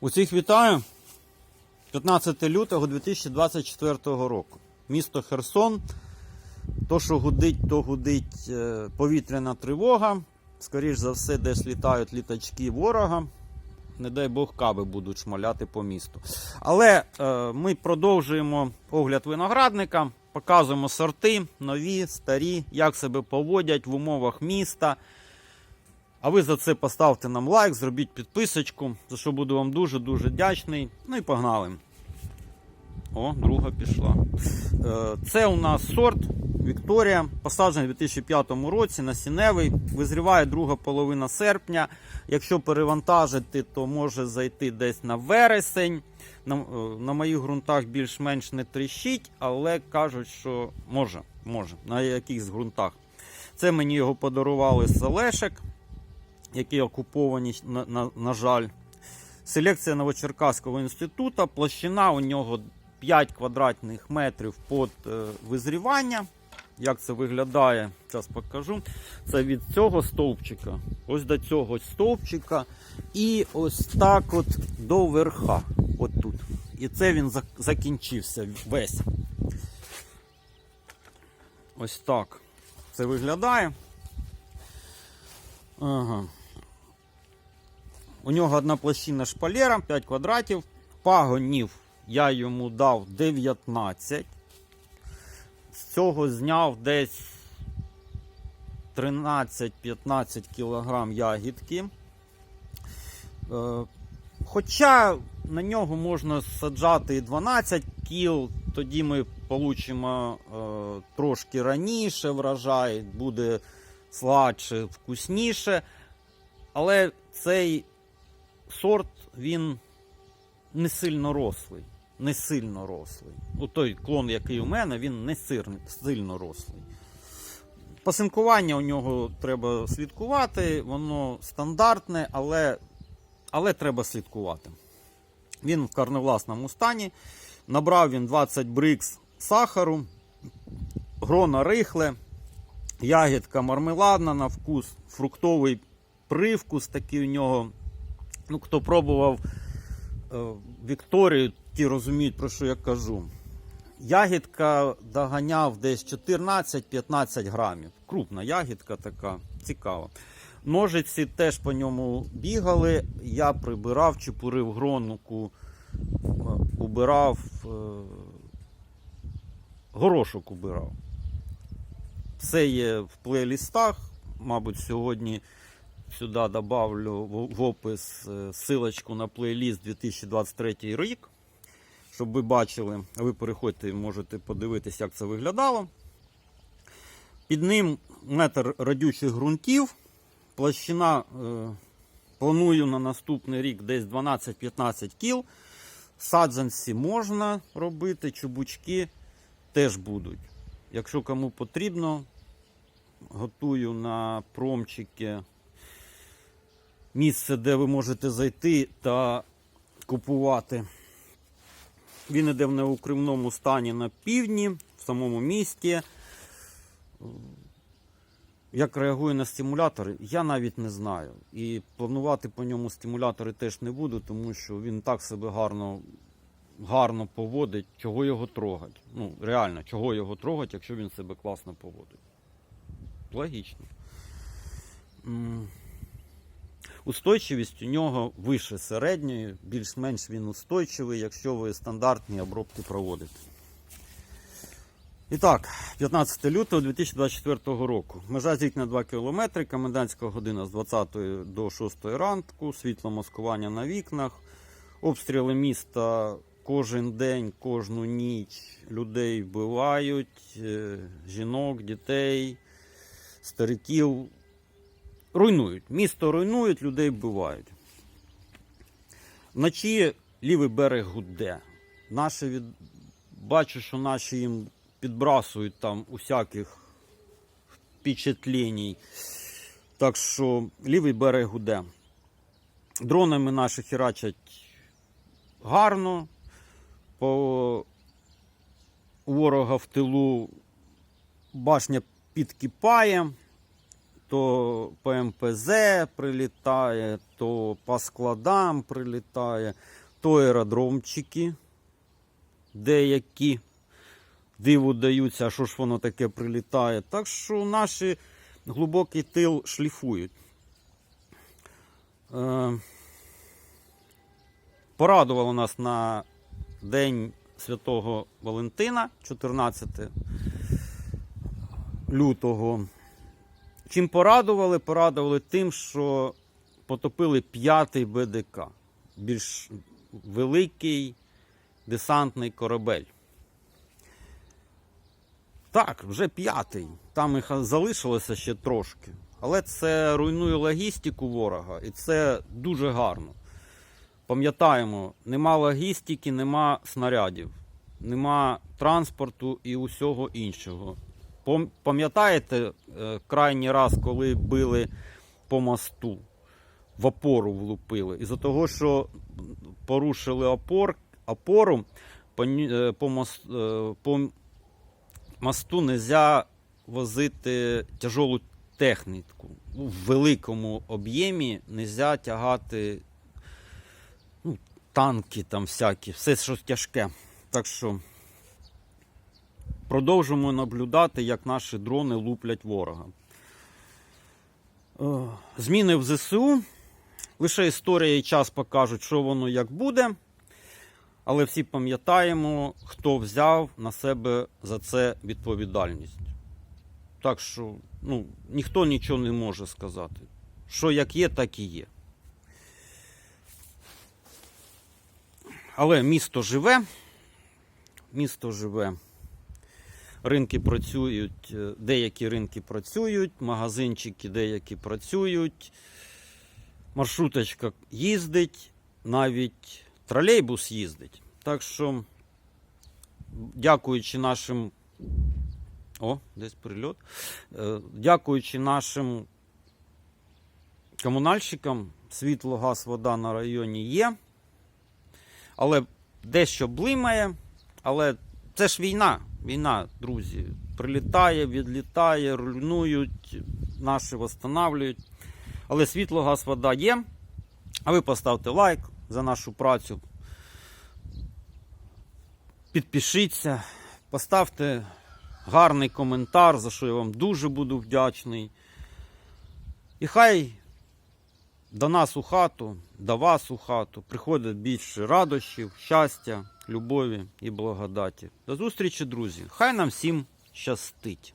Усіх вітаю. 15 лютого 2024 року. Місто Херсон. То, що гудить, то гудить е, повітряна тривога. Скоріш за все, десь літають літачки ворога. Не дай Бог, каби будуть шмаляти по місту. Але е, ми продовжуємо огляд виноградника, показуємо сорти, нові, старі, як себе поводять в умовах міста. А ви за це поставте нам лайк, зробіть підписочку, за що буду вам дуже-дуже вдячний. Ну і погнали. О, друга пішла. Е, Це у нас сорт Вікторія, посаджений у 2005 році насінневий. Визріває друга половина серпня. Якщо перевантажити, то може зайти десь на вересень. На, е, на моїх ґрунтах більш-менш не тріщить, але кажуть, що може, може, на якихось ґрунтах. Це мені його подарували з Олешек які окуповані, на, на, на жаль. Селекція Новочеркаського інституту. Площина у нього 5 квадратних метрів під е, визрівання. Як це виглядає, зараз покажу. Це від цього стовпчика, ось до цього стовпчика, і ось так от до верха. От тут. І це він закінчився весь. Ось так це виглядає. Ага. У нього одна площина шпалера, 5 квадратів. Пагонів я йому дав 19. З цього зняв десь 13-15 кг ягідки. Е, Хоча на нього можна саджати і 12 кіл, тоді ми получимо е, трошки раніше врожай, буде сладше, вкусніше. Але цей сорт він не сильно рослий. Не сильно рослий. У той клон, який у мене, він не сильно рослий. Пасинкування у нього треба слідкувати, воно стандартне, але, але треба слідкувати. Він в карневласному стані. Набрав він 20 брикс сахару, грона рихле, ягідка мармеладна на вкус, фруктовий привкус такий у нього. Ну, хто пробував е, Вікторію, ті розуміють, про що я кажу. Ягідка доганяв десь 14-15 грамів. Крупна ягідка така, цікава. Ножиці теж по ньому бігали. Я прибирав, чепурив гронку, е, убирав, е, горошок убирав. Все є в плейлістах. Мабуть, сьогодні сюди добавлю в опис е, силочку на плейліст 2023 рік. Щоб ви бачили, ви переходьте і можете подивитися, як це виглядало. Під ним метр радючих ґрунтів. Площина е, планую на наступний рік десь 12-15 кіл. Саджанці можна робити, чубучки теж будуть. Якщо кому потрібно, готую на промчики місце, де ви можете зайти та купувати. Він іде в неукривному стані на півдні, в самому місті. Як реагує на стимулятори, я навіть не знаю. І планувати по ньому стимулятори теж не буду, тому що він так себе гарно, гарно поводить, чого його трогать. Ну, реально, чого його трогать, якщо він себе класно поводить. Логічно. Устойчивість у нього вище середньої, більш-менш він устойчивий, якщо ви стандартні обробки проводите. І так, 15 лютого 2024 року. Межа зіткнення 2 км, комендантська година з 20 до 6 ранку, світло маскування на вікнах, обстріли міста кожен день, кожну ніч людей вбивають, е, жінок, дітей, стариків. Руйнують. Місто руйнують, людей вбивають. Вночі лівий берег гуде. Наші від... Бачу, що наші їм підбрасують там усяких впечатлень. Так що лівий берег гуде. Дронами наші херачать гарно. По ворога в тилу башня підкипає. То по МПЗ прилітає, то по складам прилітає, то аеродромчики деякі диву даються, а що ж воно таке прилітає. Так що наші глибокий тил шліфують. Е, порадувало нас на День Святого Валентина, 14 лютого. Чим порадували? Порадували тим, що потопили п'ятий БДК, більш великий десантний корабель. Так, вже п'ятий. Там їх залишилося ще трошки. Але це руйнує логістику ворога, і це дуже гарно. Пам'ятаємо, нема логістики, нема снарядів, нема транспорту і усього іншого. Пам'ятаєте е, крайній раз, коли били по мосту, в опору влупили? Із-за того, що порушили опор, опору, по, е, по, мос- е, по мосту не можна возити тяжолу техніку. В великому об'ємі не можна тягати ну, танки там всякі, все що тяжке. Так що продовжуємо наблюдати, як наші дрони луплять ворога. Е, Зміни в ЗСУ. Лише історія і час покажуть, що воно як буде. Але всі пам'ятаємо, хто взяв на себе за це відповідальність. Так що ну, ніхто нічого не може сказати. Що як є, так і є. Але місто живе. Місто живе. Ринки працюють, е, деякі ринки працюють, магазинчики деякі працюють, маршруточка їздить, навіть тролейбус їздить. Так що, дякуючи нашим. О, десь прильот. Е, Дякуючи нашим комунальщикам, світло, газ, вода на районі є. Але дещо блимає. Але це ж війна. Війна, друзі. Прилітає, відлітає, руйнують, наші восстанавлюють. Але світло, газ, вода є. А ви поставте лайк за нашу працю. Підпишіться, поставте гарний коментар, за що я вам дуже буду вдячний. І хай до нас у хату, до вас у хату приходить більше радощів, щастя, любові і благодаті. До зустрічі, друзі! Хай нам всім щастить!